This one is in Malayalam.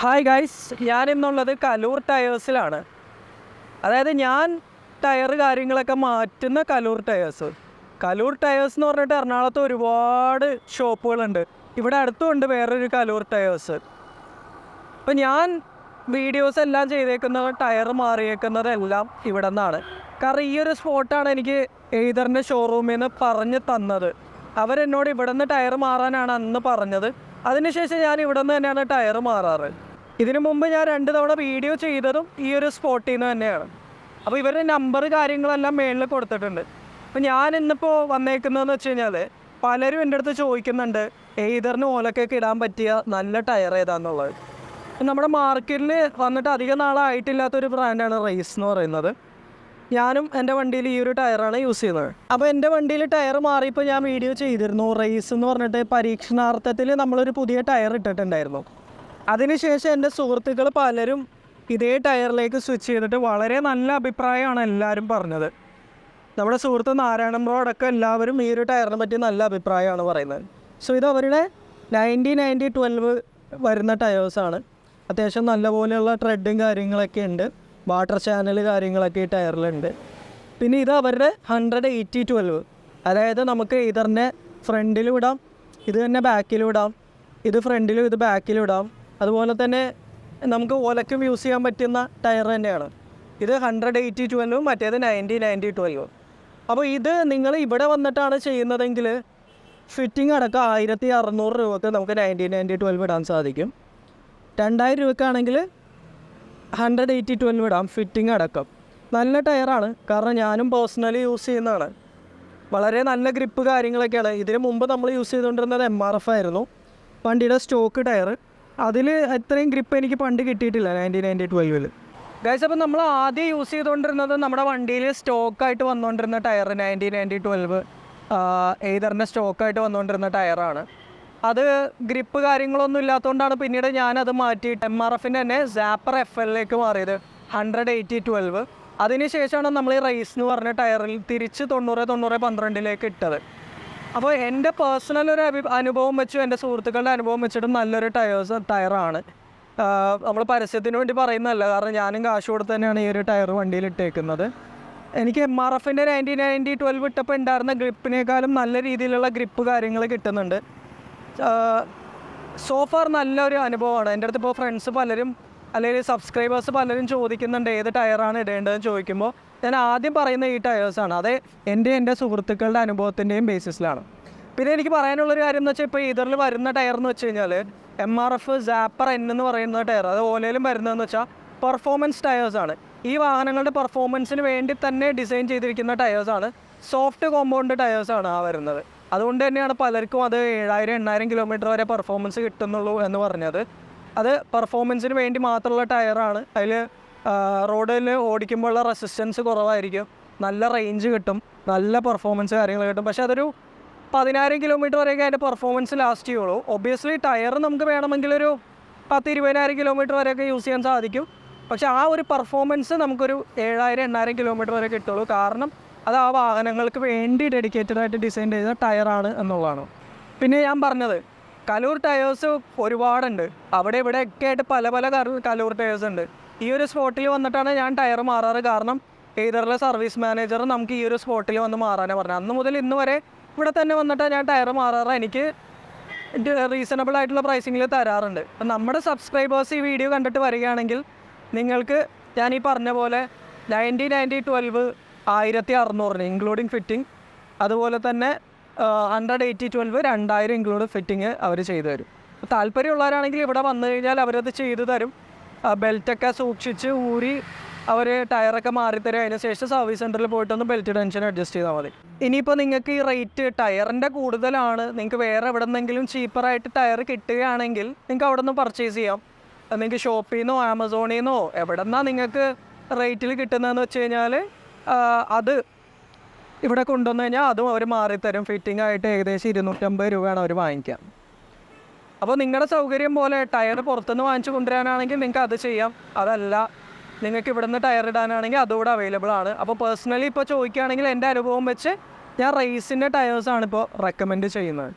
ഹായ് ഗൈസ് ഞാൻ ഇന്നുള്ളത് കലൂർ ടയേഴ്സിലാണ് അതായത് ഞാൻ ടയർ കാര്യങ്ങളൊക്കെ മാറ്റുന്ന കലൂർ ടയേഴ്സ് കലൂർ ടയേഴ്സ് എന്ന് പറഞ്ഞിട്ട് എറണാകുളത്ത് ഒരുപാട് ഷോപ്പുകളുണ്ട്. ഇവിടെ അടുത്തുണ്ട് വേറൊരു കലൂർ ടയേഴ്സ് അപ്പം ഞാൻ വീഡിയോസ് എല്ലാം ചെയ്തേക്കുന്നത് ടയർ മാറിയേക്കുന്നതെല്ലാം ഇവിടെ നിന്നാണ് കാരണം ഈ ഒരു സ്പോട്ടാണ് എനിക്ക് എയ്തറിന്റെ ഷോറൂമിൽ നിന്ന് പറഞ്ഞ് തന്നത്. അവരെന്നോട് ഇവിടെ നിന്ന് ടയർ മാറാനാണ് അന്ന് പറഞ്ഞത്. അതിനുശേഷം ഞാൻ ഇവിടെ നിന്ന് തന്നെയാണ് ടയർ മാറാറ്. ഇതിനു മുമ്പ് ഞാൻ രണ്ട് തവണ വീഡിയോ ചെയ്തതും ഈ ഒരു സ്പോട്ടിൽ നിന്ന് തന്നെയാണ്. അപ്പോൾ ഇവരുടെ നമ്പർ കാര്യങ്ങളെല്ലാം മേളിൽ കൊടുത്തിട്ടുണ്ട്. അപ്പോൾ ഞാൻ ഇന്നിപ്പോൾ വന്നേക്കുന്നതെന്ന് വെച്ച് കഴിഞ്ഞാൽ പലരും എന്റെ അടുത്ത് ചോദിക്കുന്നുണ്ട് ഏതറിന് ഓലക്കൊക്കെ ഇടാൻ പറ്റിയ നല്ല ടയർ ഏതാന്നുള്ളത്? നമ്മുടെ മാർക്കറ്റിൽ വന്നിട്ട് അധികം നാളായിട്ടില്ലാത്തൊരു ബ്രാൻഡാണ് റേസ് എന്ന് പറയുന്നത്. ഞാനും എന്റെ വണ്ടിയിൽ ഈ ഒരു ടയറാണ് യൂസ് ചെയ്യുന്നത്. അപ്പോൾ എന്റെ വണ്ടിയിൽ ടയർ മാറിയപ്പോൾ ഞാൻ വീഡിയോ ചെയ്തിരുന്നു. റേസ് എന്ന് പറഞ്ഞിട്ട് പരീക്ഷണാർത്ഥത്തിൽ നമ്മളൊരു പുതിയ ടയർ ഇട്ടിട്ടുണ്ടായിരുന്നു. അതിനുശേഷം എന്റെ സുഹൃത്തുക്കൾ പലരും ഇതേ ടയറിലേക്ക് സ്വിച്ച് ചെയ്തിട്ട് വളരെ നല്ല അഭിപ്രായമാണ് എല്ലാവരും പറഞ്ഞത്. നമ്മുടെ സുഹൃത്ത് നാരായണൻ ബ്രോഡൊക്കെ എല്ലാവരും ഈ ഒരു ടയറിനെ പറ്റി നല്ല അഭിപ്രായമാണ് പറയുന്നത്. സോ ഇത് അവരുടെ നയന്റി നയന്റി ട്വൽവ് വരുന്ന ടയേഴ്സാണ് അത്യാവശ്യം നല്ലപോലെയുള്ള ട്രെഡും കാര്യങ്ങളൊക്കെ ഉണ്ട്. വാട്ടർ ചാനൽ കാര്യങ്ങളൊക്കെ ഈ ടയറിലുണ്ട് പിന്നെ ഇത് അവരുടെ ഹൺഡ്രഡ് എയ്റ്റി ട്വൽവ് അതായത് നമുക്ക് ഇതറിനെ ഫ്രണ്ടിലും ഇടാം ഇത് തന്നെ ബാക്കിലും ഇടാം ഇത് ഫ്രണ്ടിലും ഇത് ബാക്കിലും ഇടാം അതുപോലെ തന്നെ നമുക്ക് ഓലക്കും യൂസ് ചെയ്യാൻ പറ്റുന്ന ടയർ തന്നെയാണ്. ഇത് ഹൺഡ്രഡ് എയ്റ്റി ട്വൽവും മറ്റേത് നയന്റി നയന്റി ട്വൽവും അപ്പോൾ ഇത് നിങ്ങൾ ഇവിടെ വന്നിട്ടാണ് ചെയ്യുന്നതെങ്കിൽ ഫിറ്റിംഗ് അടക്കം ആയിരത്തി അറുന്നൂറ് രൂപക്ക് നമുക്ക് നയന്റി നയന്റി ട്വൽവ് ഇടാൻ സാധിക്കും. രണ്ടായിരം രൂപക്കാണെങ്കിൽ ഹൺഡ്രഡ് എയ്റ്റി ട്വൽവ് ഇടാം ഫിറ്റിംഗ് അടക്കം. നല്ല ടയറാണ് കാരണം ഞാനും പേഴ്സണലി യൂസ് ചെയ്യുന്നതാണ്. വളരെ നല്ല ഗ്രിപ്പ് കാര്യങ്ങളൊക്കെയാണ്. ഇതിന് മുമ്പ് നമ്മൾ യൂസ് ചെയ്തുകൊണ്ടിരുന്നത് എം ആർ എഫ് ആയിരുന്നു. വണ്ടിയുടെ സ്റ്റോക്ക് ടയർ അതിൽ അത്രയും ഗ്രിപ്പ് എനിക്ക് പണ്ട് കിട്ടിയിട്ടില്ല നയന്റീൻ നയന്റി ട്വൽവിൽ ഗൈസ് അപ്പോൾ നമ്മൾ ആദ്യം യൂസ് ചെയ്തുകൊണ്ടിരുന്നത് നമ്മുടെ വണ്ടിയിൽ സ്റ്റോക്കായിട്ട് വന്നുകൊണ്ടിരുന്ന ടയർ നയന്റീൻ നയന്റി ട്വൽവ് എയ്തറിന്റെ സ്റ്റോക്കായിട്ട് വന്നുകൊണ്ടിരുന്ന ടയറാണ് അത് ഗ്രിപ്പ് കാര്യങ്ങളൊന്നും ഇല്ലാത്തതുകൊണ്ടാണ് പിന്നീട് ഞാനത് മാറ്റിയിട്ട് എം ആർ എഫിന്റെ തന്നെ സാപ്പർ എഫ് എല്ലിലേക്ക് മാറിയത് ഹൺഡ്രഡ് എയ്റ്റി ട്വൽവ് അതിനുശേഷമാണ് നമ്മൾ ഈ റേസ് എന്ന് പറഞ്ഞ ടയറിൽ തിരിച്ച് തൊണ്ണൂറ് തൊണ്ണൂറ് പന്ത്രണ്ടിലേക്ക് ഇട്ടത്. അപ്പോൾ എന്റെ പേഴ്സണൽ ഒരു അഭി അനുഭവം വെച്ചും എന്റെ സുഹൃത്തുക്കളുടെ അനുഭവം വെച്ചിട്ടും നല്ലൊരു ടയേഴ്സ് ടയറാണ് നമ്മൾ പരസ്യത്തിന് വേണ്ടി പറയുന്നതല്ല കാരണം ഞാനും കാശ് കൊടുത്ത് തന്നെയാണ് ഈ ഒരു ടയർ വണ്ടിയിൽ ഇട്ടേക്കുന്നത്. എനിക്ക് എം ആർ എഫിന്റെ നയന്റി നയന്റി ട്വൽവ് ഇട്ടപ്പോൾ ഉണ്ടായിരുന്ന ഗ്രിപ്പിനേക്കാളും നല്ല രീതിയിലുള്ള ഗ്രിപ്പ് കാര്യങ്ങൾ കിട്ടുന്നുണ്ട്. സോഫാർ നല്ലൊരു അനുഭവമാണ്. എന്റെ അടുത്ത് ഇപ്പോൾ ഫ്രണ്ട്സ് പലരും അല്ലെങ്കിൽ സബ്സ്ക്രൈബേഴ്സ് പലരും ചോദിക്കുന്നുണ്ട് ഏത് ടയറാണ് ഇടേണ്ടതെന്ന് ചോദിക്കുമ്പോൾ ഞാൻ ആദ്യം പറയുന്ന ഈ ടയേഴ്സാണ് അത് എന്റെ എന്റെ സുഹൃത്തുക്കളുടെ അനുഭവത്തിന്റെയും ബേസിസിലാണ് പിന്നെ എനിക്ക് പറയാനുള്ളൊരു കാര്യം എന്ന് വെച്ചാൽ ഇപ്പോൾ ഇതറിൽ വരുന്ന ടയർ എന്ന് വെച്ച് കഴിഞ്ഞാൽ M R F Zapper N എന്ന് പറയുന്ന ടയർ അത് ഓലയിലും വരുന്നതെന്ന് വെച്ചാൽ പെർഫോമൻസ് ടയേഴ്സാണ് ഈ വാഹനങ്ങളുടെ പെർഫോമൻസിന് വേണ്ടി തന്നെ ഡിസൈൻ ചെയ്തിരിക്കുന്ന ടയേഴ്സാണ് സോഫ്റ്റ് കോമ്പൗണ്ട് ടയേഴ്സാണ് ആ വരുന്നത്. അതുകൊണ്ട് തന്നെയാണ് പലർക്കും അത് ഏഴായിരം എണ്ണായിരം കിലോമീറ്റർ വരെ പെർഫോമൻസ് കിട്ടുന്നുള്ളൂ എന്ന് പറഞ്ഞത്. അത് പെർഫോമൻസിന് വേണ്ടി മാത്രമുള്ള ടയറാണ് അതിൽ റോഡിൽ ഓടിക്കുമ്പോഴുള്ള റെസിസ്റ്റൻസ് കുറവായിരിക്കും. നല്ല റേഞ്ച് കിട്ടും. നല്ല പെർഫോമൻസ് കാര്യങ്ങൾ കിട്ടും. പക്ഷേ അതൊരു പതിനായിരം കിലോമീറ്റർ വരെയൊക്കെ അതിന്റെ പെർഫോമൻസ് ലാസ്റ്റ് ചെയ്യുള്ളൂ. ഒബിയസ്ലി ടയർ നമുക്ക് വേണമെങ്കിൽ ഒരു പത്ത് ഇരുപതിനായിരം കിലോമീറ്റർ വരെയൊക്കെ യൂസ് ചെയ്യാൻ സാധിക്കും. പക്ഷേ ആ ഒരു പെർഫോമൻസ് നമുക്കൊരു ഏഴായിരം എണ്ണായിരം കിലോമീറ്റർ വരെ കിട്ടുള്ളൂ. കാരണം അത് ആ വാഹനങ്ങൾക്ക് വേണ്ടി ഡെഡിക്കേറ്റഡ് ആയിട്ട് ഡിസൈൻ ചെയ്ത ടയറാണ് എന്നുള്ളതാണ്. പിന്നെ ഞാൻ പറഞ്ഞത് കലൂർ ടയേഴ്സ് ഒരുപാടുണ്ട്. അവിടെ ഇവിടെയൊക്കെ ആയിട്ട് പല പല കലൂർ ടയേഴ്സ് ഉണ്ട്. ഈ ഒരു സ്പോട്ടിൽ വന്നിട്ടാണ് ഞാൻ ടയർ മാറാറ്. കാരണം ഏതറിലെ സർവീസ് മാനേജർ നമുക്ക് ഈ ഒരു സ്പോട്ടിൽ വന്ന് മാറാനേ പറഞ്ഞത്. അന്ന് മുതൽ ഇന്ന് വരെ ഇവിടെ തന്നെ വന്നിട്ട് ഞാൻ ടയർ മാറാറ്. എനിക്ക് റീസണബിൾ ആയിട്ടുള്ള പ്രൈസിങ്ങിൽ തരാറുണ്ട്. അപ്പം നമ്മുടെ സബ്സ്ക്രൈബേഴ്സ് ഈ വീഡിയോ കണ്ടിട്ട് വരികയാണെങ്കിൽ നിങ്ങൾക്ക് ഞാൻ ഈ പറഞ്ഞ പോലെ നയന്റി നയന്റി ട്വൽവ് ആയിരത്തി അറുന്നൂറിന് ഇൻക്ലൂഡിങ് ഫിറ്റിംഗ് അതുപോലെ തന്നെ ഹൺഡ്രഡ് എയ്റ്റി ട്വൽവ് രണ്ടായിരം ഇൻക്ലൂഡ് ഫിറ്റിംഗ് അവർ ചെയ്തു തരും. താല്പര്യമുള്ളവരാണെങ്കിൽ ഇവിടെ വന്നു കഴിഞ്ഞാൽ അവരത് ചെയ്തു തരും. ബെൽറ്റൊക്കെ സൂക്ഷിച്ച് ഊരി അവർ ടയറൊക്കെ മാറിത്തരും. അതിന് ശേഷം സർവീസ് സെന്ററിൽ പോയിട്ടൊന്ന് ബെൽറ്റ് ടെൻഷൻ അഡ്ജസ്റ്റ് ചെയ്താൽ മതി. ഇനിയിപ്പോൾ നിങ്ങൾക്ക് ഈ റേറ്റ് ടയറിന്റെ കൂടുതലാണ്. നിങ്ങൾക്ക് വേറെ എവിടെ നിന്നെങ്കിലും ചീപ്പറായിട്ട് ടയർ കിട്ടുകയാണെങ്കിൽ നിങ്ങൾക്ക് അവിടെ നിന്ന് പർച്ചേസ് ചെയ്യാം. നിങ്ങൾക്ക് ഷോപ്പിൽ നിന്നോ ആമസോണിൽ നിന്നോ എവിടെ നിന്നാണ് നിങ്ങൾക്ക് റേറ്റിൽ കിട്ടുന്നതെന്ന് വെച്ച് കഴിഞ്ഞാൽ അത് ഇവിടെ കൊണ്ടുവന്നു കഴിഞ്ഞാൽ അതും അവർ മാറിത്തരും. ഫിറ്റിംഗ് ആയിട്ട് ഏകദേശം ഇരുന്നൂറ്റമ്പത് രൂപയാണ് അവർ വാങ്ങിക്കുക. അപ്പോൾ നിങ്ങളുടെ സൗകര്യം പോലെ ടയർ പുറത്തുനിന്ന് വാങ്ങിച്ചു കൊണ്ടുവരാനാണെങ്കിൽ നിങ്ങൾക്ക് അത് ചെയ്യാം. അതല്ല നിങ്ങൾക്ക് ഇവിടുന്ന് ടയർ ഇടാനാണെങ്കിൽ അതുകൂടെ അവൈലബിൾ ആണ്. അപ്പോൾ പേഴ്സണലി ഇപ്പോൾ ചോദിക്കുകയാണെങ്കിൽ എന്റെ അനുഭവം വെച്ച് ഞാൻ റേസിന്റെ ടയേഴ്സാണ് ഇപ്പോൾ റെക്കമെൻഡ് ചെയ്യുന്നത്.